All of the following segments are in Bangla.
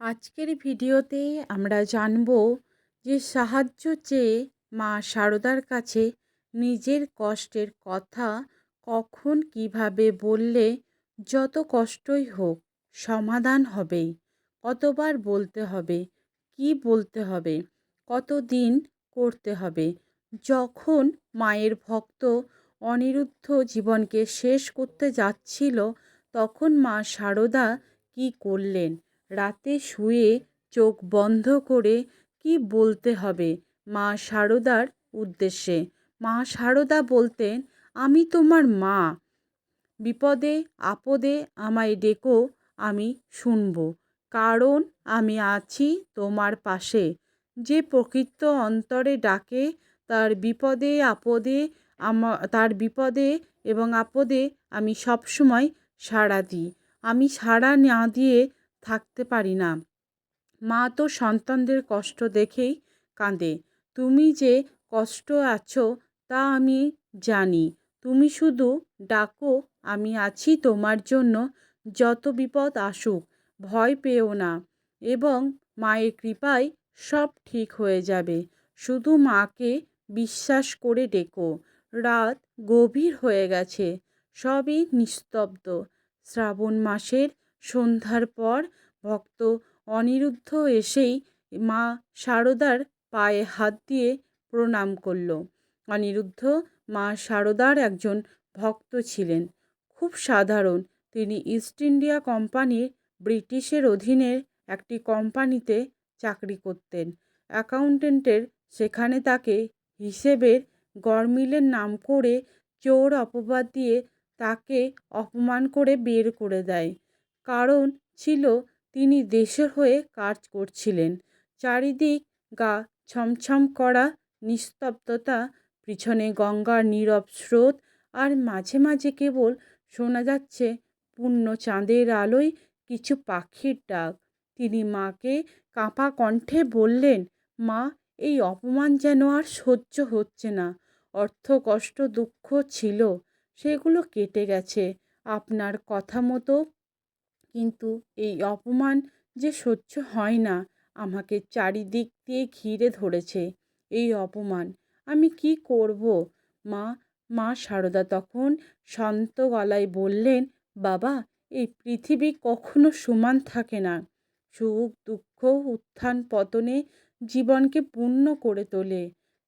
আজকের ভিডিওতে আমরা জানব যে সাহায্য চেয়ে মা শারদার কাছে নিজের কষ্টের কথা কখন কীভাবে বললে যত কষ্টই হোক সমাধান হবেই। কতবার বলতে হবে, কি বলতে হবে, কতদিন করতে হবে, যখন মায়ের ভক্ত অনিরুদ্ধ জীবনকে শেষ করতে যাচ্ছিল তখন মা শারদা কি করলেন রাতে শুয়ে চোখ বন্ধ করে কি বলতে হবে মা শারদার উদ্দেশ্যে। মা শারদা বলতেন, আমি তোমার মা। বিপদে, আপদে আমায় ডেকো, আমি শুনব। কারণ আমি আছি তোমার পাশে। যে প্রকৃত অন্তরে ডাকে, তার বিপদে, আপদে আমা, তার বিপদে এবং আপদে আমি সবসময় সাড়া দিই। আমি সাড়া না দিয়ে থাকতে পারি না। মা তো সন্তানদের কষ্ট দেখেই কাঁদে। তুমি যে কষ্ট আছো তা আমি জানি। তুমি শুধু ডাকো, আমি আছি তোমার জন্য, যত বিপদ আসুক, ভয় পেও না। এবং মায়ের কৃপায় সব ঠিক হয়ে যাবে। শুধু মাকে বিশ্বাস করে ডেকো। রাত গভীর হয়ে গেছে। সবই নিস্তব্ধ। শ্রাবণ মাসের সন্ধ্যার পর ভক্ত অনিরুদ্ধ এসেই মা শারদার পায়ে হাত দিয়ে প্রণাম করল। অনিরুদ্ধ মা শারদার একজন ভক্ত ছিলেন। খুব সাধারণ। তিনি ইস্ট ইন্ডিয়া কোম্পানির ব্রিটিশের অধীনের একটি কোম্পানিতে চাকরি করতেন। অ্যাকাউন্টেন্টের সেখানে তাকে হিসেবের গরমিলের নাম করে চোর অপবাদ দিয়ে তাকে অপমান করে বের করে দেয়। কারণ ছিল তিনি দেশের হয়ে কাজ করছিলেন। চারিদিক গা ছমছম করা নিস্তব্ধতা, পিছনে গঙ্গার নীরব স্রোত আর মাঝে মাঝে কেবল শোনা যাচ্ছে পূর্ণ চাঁদের আলোয় কিছু পাখির ডাক। তিনি মাকে কাঁপা কণ্ঠে বললেন, মা, এই অপমান যেন আর সহ্য হচ্ছে না। অর্থ, কষ্ট, দুঃখ ছিল, সেগুলো কেটে গেছে। আপনার কথা মতো কিন্তু এই অপমান যে সহ্য হয় না, আমাকে চারিদিক দিয়ে ঘিরে ধরেছে। এই অপমান, আমি কি করব? মা মা সারদা তখন শান্ত গলায় বললেন, বাবা, এই পৃথিবী কখনো সমান থাকে না। সুখ, দুঃখ, উত্থান, পতনে জীবনকে পূর্ণ করে তোলে।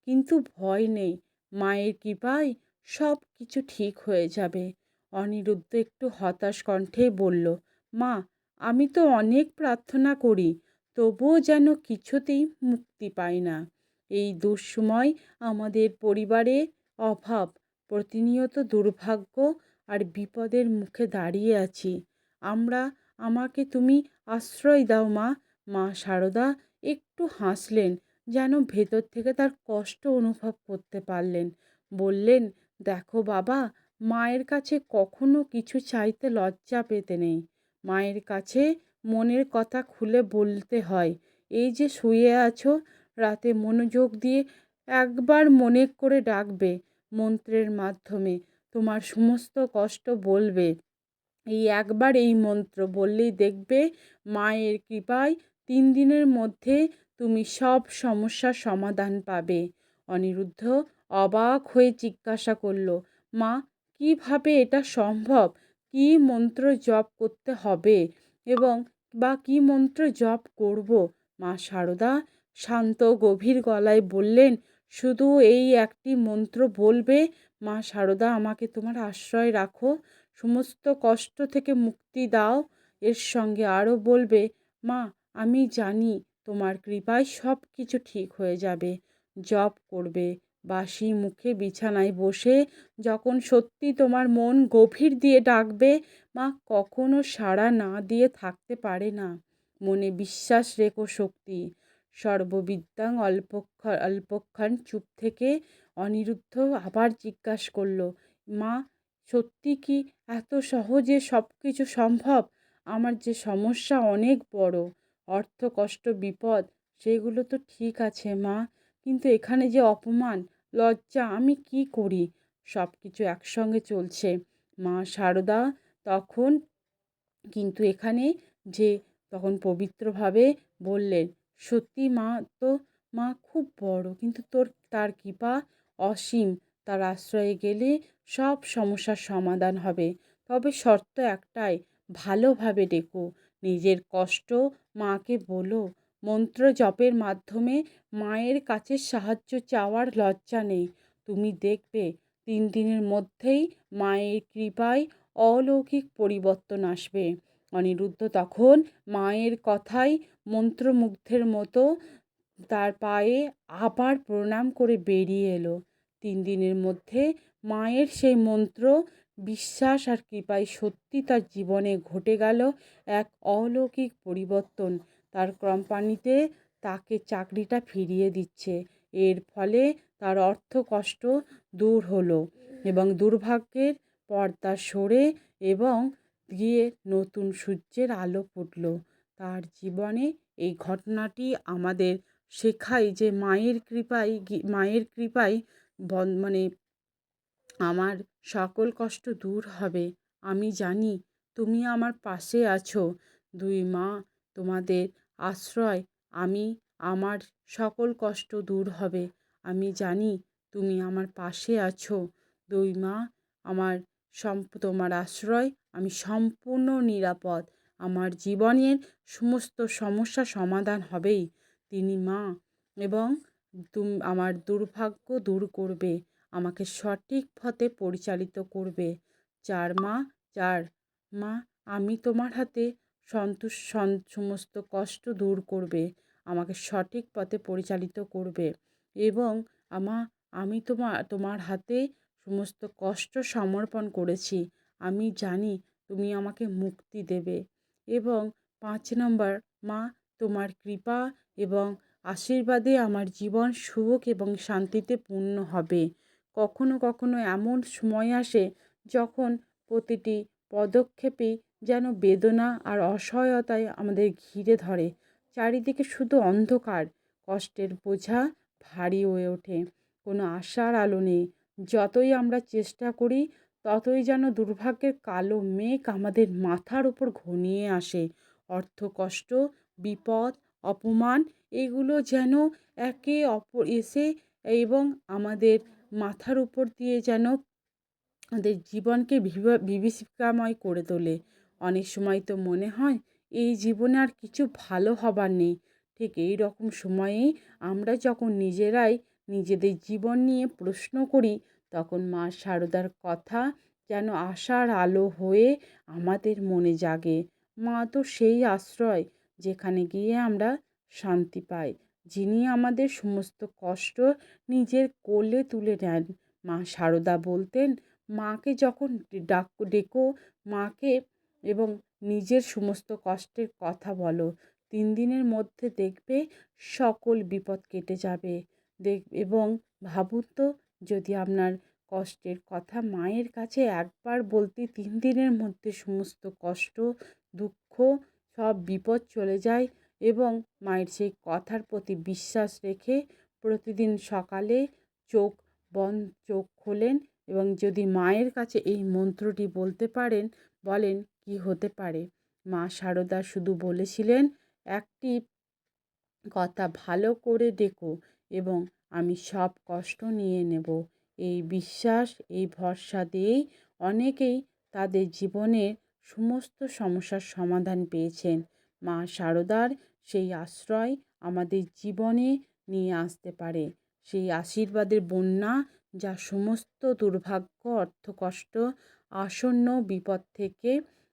কিন্তু ভয় নেই, মায়ের কৃপায় সব কিছু ঠিক হয়ে যাবে। অনিরুদ্ধ একটু হতাশ কণ্ঠে বলল মা, আমি তো অনেক প্রার্থনা করি, তবুও যেন কিছুতেই মুক্তি পাই না। এই দুঃসময় আমাদের পরিবারে অভাব, প্রতিনিয়ত দুর্ভাগ্য আর বিপদের মুখে দাঁড়িয়ে আছি। আমরা, আমাকে তুমি আশ্রয় দাও মা। মা সারদা, একটু হাসলেন, যেন ভেতর থেকে তার কষ্ট অনুভব করতে পারলেন। বললেন, দেখো বাবা, মায়ের কাছে কখনো কিছু চাইতে লজ্জা পেতে নেই। মায়ের কাছে মনের কথা খুলে বলতে হয়। এই যে শুয়ে আছো, রাতে মনোযোগ দিয়ে একবার মনে করে ডাকবে মন্ত্রের মাধ্যমে। তোমার সমস্ত কষ্ট বলবে। এই একবার এই মন্ত্র বললেই দেখবে মায়ের কৃপায় তিন দিনের মধ্যে তুমি সব সমস্যার সমাধান পাবে। অনিরুদ্ধ অবাক হয়ে জিজ্ঞাসা করল, মা, কীভাবে এটা সম্ভব? কি মন্ত্র জপ করতে হবে এবং বা কি মন্ত্র জপ করব? মা সারদা শান্ত গভীর গলায় বললেন, শুধু এই একটি মন্ত্র বলবে? মা সারদা, আমাকে তোমার আশ্রয় রাখো। সমস্ত কষ্ট থেকে মুক্তি দাও। এর সঙ্গে আরও বলবে, মা, আমি জানি তোমার কৃপায় সব কিছু ঠিক হয়ে যাবে। জপ করবে। বাসি মুখে বিছানায় বসে যখন সত্যি তোমার মন গভীর দিয়ে ডাকবে, মা কখনো সাড়া না দিয়ে থাকতে পারে না। মনে বিশ্বাস রেখো শক্তি। সর্ববিদ্যাং অল্পক্ষণ অল্পক্ষণ চুপ থেকে অনিরুদ্ধ আবার জিজ্ঞাসা করল, মা, সত্যি কি এত সহজে সব কিছু সম্ভব? আমার যে সমস্যা অনেক বড়। অর্থ কষ্ট বিপদ, সেগুলো তো ঠিক আছে মা। কিন্তু এখানে যে অপমান, লজ্জা, আমি কি করি? সব কিছু একসঙ্গে চলছে। মা সারদা তখন কিন্তু এখানে যে তখন পবিত্রভাবে বললেন, সত্যি মা, তো মা খুব বড়, কিন্তু তোর তার কৃপা অসীম। তার আশ্রয়ে গেলে সব সমস্যার সমাধান হবে। তবে শর্ত একটাই, ভালোভাবে ডেকো। নিজের কষ্ট মাকে বলো মন্ত্র জপের মাধ্যমে মায়ের কাছে সাহায্য চাওয়ার লজ্জা নেই। তুমি দেখবে, তিন দিনের মধ্যেই মায়ের কৃপায় অলৌকিক পরিবর্তন আসবে। অনিরুদ্ধ তখন মায়ের কথাই মন্ত্রমুগ্ধের মতো তার পায়ে আবার প্রণাম করে বেরিয়ে এলো। তিন দিনের মধ্যে মায়ের সেই মন্ত্র, বিশ্বাস আর কৃপায় সত্যি তার জীবনে ঘটে গেল এক অলৌকিক পরিবর্তন। তার কোম্পানিতে তাকে চাকরিটা ফিরিয়ে দিচ্ছে। এর ফলে তার অর্থ কষ্ট দূর হলো এবং দুর্ভাগ্যের পর্দা সরে এবং গিয়ে নতুন সূর্যের আলো ফুটল। তার জীবনে এই ঘটনাটি আমাদের শেখায় যে মায়ের কৃপায় মায়ের কৃপায় মানে আমার সকল কষ্ট দূর হবে। আমি জানি তুমি আমার পাশে আছো। দুই মা তোমাদের আশ্রয়, আমি, আমার সকল কষ্ট দূর হবে। আমি জানি তুমি আমার পাশে আছো। দুই মা, আমার সম্প তোমার আশ্রয়, আমি সম্পূর্ণ নিরাপদ। আমার জীবনের সমস্ত সমস্যা সমাধান হবেই। তিনি মা এবং তুম, আমার দুর্ভাগ্য দূর করবে, আমাকে সঠিক পথে পরিচালিত করবে। চার মা চার মা, আমি তোমার হাতে সন্তোষ সমস্ত কষ্ট দূর করবে, আমাকে সঠিক পথে পরিচালিত করবে এবং আমা, আমি তোমার তোমার হাতে সমস্ত কষ্ট সমর্পণ করেছি। আমি জানি তুমি আমাকে মুক্তি দেবে এবং পাঁচ নম্বর, মা, তোমার কৃপা এবং আশীর্বাদে আমার জীবন সুখ এবং শান্তিতে পূর্ণ হবে। কখনো কখনো এমন সময় আসে যখন প্রতিটি পদক্ষেপেই যেন বেদনা আর অসহায়তায় আমাদের ঘিরে ধরে। চারিদিকে শুধু অন্ধকার, কষ্টের বোঝা ভারী হয়ে ওঠে। কোনো আশার আলো নেই। যতই আমরা চেষ্টা করি, ততই যেন দুর্ভাগ্যের কালো মেঘ আমাদের মাথার উপর ঘনিয়ে আসে। অর্থ কষ্ট, বিপদ, অপমান, এগুলো যেন একে অপর, এসে এবং আমাদের মাথার উপর দিয়ে যেন আমাদের জীবনকে বিভীষিকাময় করে তোলে। অনেক সময় তো মনে হয়, এই জীবনে আর কিছু ভালো হবার নেই। ঠিক এই রকম সময়েই আমরা যখন নিজেরাই নিজেদের জীবন নিয়ে প্রশ্ন করি, তখন মা সারদার কথা যেন আশার আলো হয়ে আমাদের মনে জাগে। মা তো সেই আশ্রয় যেখানে গিয়ে আমরা শান্তি পাই, যিনি আমাদের সমস্ত কষ্ট নিজের কোলে তুলে নেন। মা সারদা বলতেন, মাকে যখন ডাক ডেকো, মাকে এবং নিজের সমস্ত কষ্টের কথা বলো। তিন দিনের মধ্যে দেখবে সকল বিপদ কেটে যাবে। দেখ, এবং ভাবুন তো, যদি আপনার কষ্টের কথা মায়ের কাছে একবার বলতে তিন দিনের মধ্যে সমস্ত কষ্ট, দুঃখ, সব বিপদ চলে যায় এবং মায়ের সেই কথার প্রতি বিশ্বাস রেখে প্রতিদিন সকালে চোখ বন চোখ খোলেন এবং যদি মায়ের কাছে এই মন্ত্রটি বলতে পারেন, বলেন কি হতে পারে? মা সারদা শুধু বলেছিলেন, একটি কথা ভালো করে ডেকো এবং আমি সব কষ্ট নিয়ে নেব। এই বিশ্বাস, এই ভরসা দিয়েই অনেকেই তাদের জীবনের সমস্ত সমস্যার সমাধান পেয়েছেন। মা সারদার সেই আশ্রয় আমাদের জীবনে নিয়ে আসতে পারে। সেই আশীর্বাদের বন্যা যা সমস্ত দুর্ভাগ্য, অর্থকষ্ট, আসন্ন বিপদ থেকে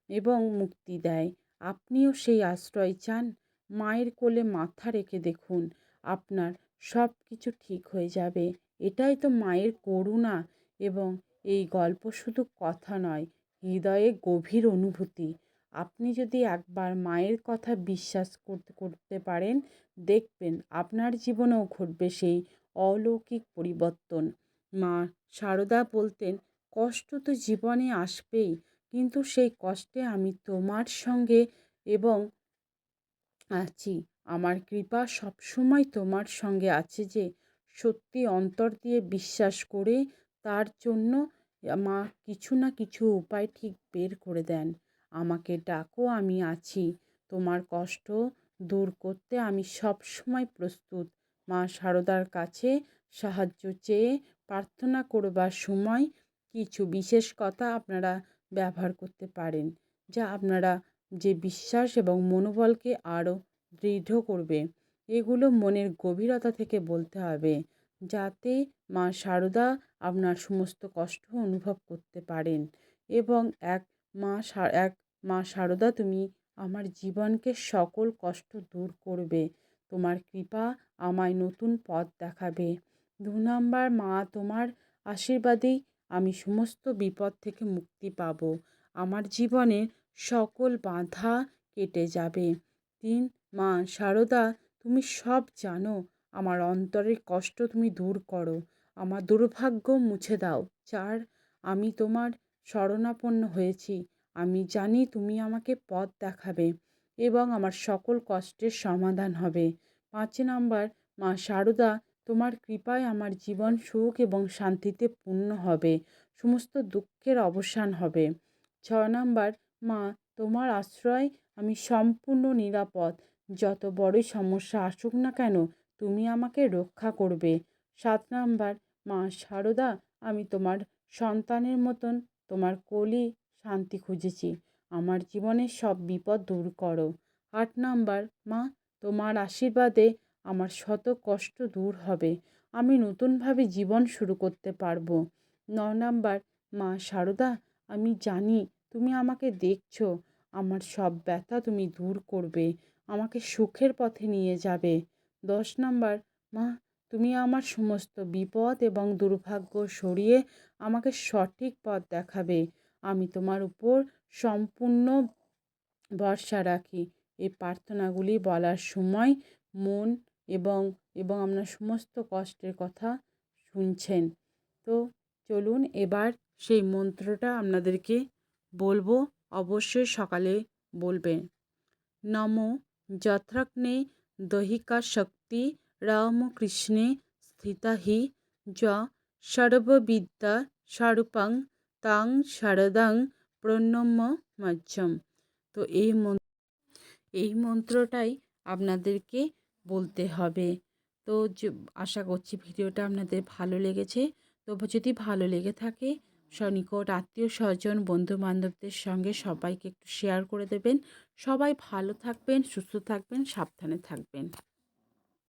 এবং মুক্তি দেয়। আপনিও সেই আশ্রয় চান। মায়ের কোলে মাথা রেখে দেখুন, আপনার সব কিছু ঠিক হয়ে যাবে। এটাই তো মায়ের করুণা এবং এই গল্প শুধু কথা নয়, হৃদয়ে গভীর অনুভূতি। আপনি যদি একবার মায়ের কথা বিশ্বাস করতে করতে পারেন, দেখবেন আপনার জীবনেও ঘটবে সেই অলৌকিক পরিবর্তন। মা সারদা বলতেন, কষ্ট তো জীবনে আসবেই। কিন্তু সেই কষ্টে আমি তোমার সঙ্গে এবং আছি। আমার কৃপা সবসময় তোমার সঙ্গে আছে যে, সত্যি অন্তর দিয়ে বিশ্বাস করে তার জন্য মা কিছু না কিছু উপায় ঠিক বের করে দেন। আমাকে ডাকো, আমি আছি। তোমার কষ্ট দূর করতে আমি সবসময় প্রস্তুত। মা সারদার কাছে সাহায্য চেয়ে প্রার্থনা করবার সময় কিছু বিশেষ কথা আপনারা ব্যবহার করতে পারেন, যা আপনারা যে বিশ্বাস এবং মনোবলকে আরও দৃঢ় করবে, এগুলো মনের গভীরতা থেকে বলতে হবে, যাতে মা সারদা আপনার সমস্ত কষ্ট অনুভব করতে পারেন এবং এক মা এক মা সারদা তুমি আমার জীবনকে সকল কষ্ট দূর করবে, তোমার কৃপা আমায় নতুন পথ দেখাবে। দু নম্বর, মা তোমার আশীর্বাদেই আমি সমস্ত বিপদ থেকে মুক্তি পাব। আমার জীবনে সকল বাধা কেটে যাবে। তিন, মা, সারদা, তুমি সব জানো। আমার অন্তরের কষ্ট তুমি দূর করো। আমার দুর্ভাগ্য মুছে দাও। চার, আমি তোমার শরণাপন্ন হয়েছি। আমি জানি তুমি আমাকে পথ দেখাবে এবং আমার সকল কষ্টের সমাধান হবে। পাঁচ নাম্বার, মা শারদা তোমার কৃপায় আমার জীবন সুখ এবং শান্তিতে পূর্ণ হবে, সমস্ত দুঃখের অবসান হবে। ছ নাম্বার, মা, তোমার আশ্রয় আমি সম্পূর্ণ নিরাপদ। যত বড়ই সমস্যা আসুক না কেন, তুমি আমাকে রক্ষা করবে। সাত নাম্বার, মা শারদা আমি তোমার সন্তানের মতন, তোমার কোলে শান্তি খুঁজেছি। আমার জীবনের সব বিপদ দূর করো। আট নাম্বার, মা, তোমার আশীর্বাদে আমার শত কষ্ট দূর হবে। আমি নতুনভাবে জীবন শুরু করতে পারব। ন নাম্বার, মা, সারদা, আমি জানি তুমি আমাকে দেখছ। আমার সব ব্যথা তুমি দূর করবে। আমাকে সুখের পথে নিয়ে যাবে। দশ নাম্বার, মা, তুমি আমার সমস্ত বিপদ এবং দুর্ভাগ্য সরিয়ে আমাকে সঠিক পথ দেখাবে। আমি তোমার উপর সম্পূর্ণ ভরসা রাখি। এই প্রার্থনাগুলি বলার সময় মন এবং এবং আপনার সমস্ত কষ্টের কথা শুনছেন। তো চলুন এবার সেই মন্ত্রটা আপনাদেরকে বলব, অবশ্যই সকালে বলবেন নম যথাগ্নে দহিকা শক্তি রামকৃষ্ণে স্থিতা হি য সর্ববিদ্যা স্বরূপং তাং শারদাং প্রণম্য মজ্জম। তো এই মন্ত্র এই মন্ত্রটাই আপনাদেরকে বলতে হবে। তো আশা করছি ভিডিওটা আপনাদের ভালো লেগেছে। তো যদি ভালো লেগে থাকে সনিকট আত্মীয় স্বজন বন্ধু বান্ধবদের সঙ্গে সবাইকে একটু শেয়ার করে দেবেন। সবাই ভালো থাকবেন, সুস্থ থাকবেন, সাবধানে থাকবেন।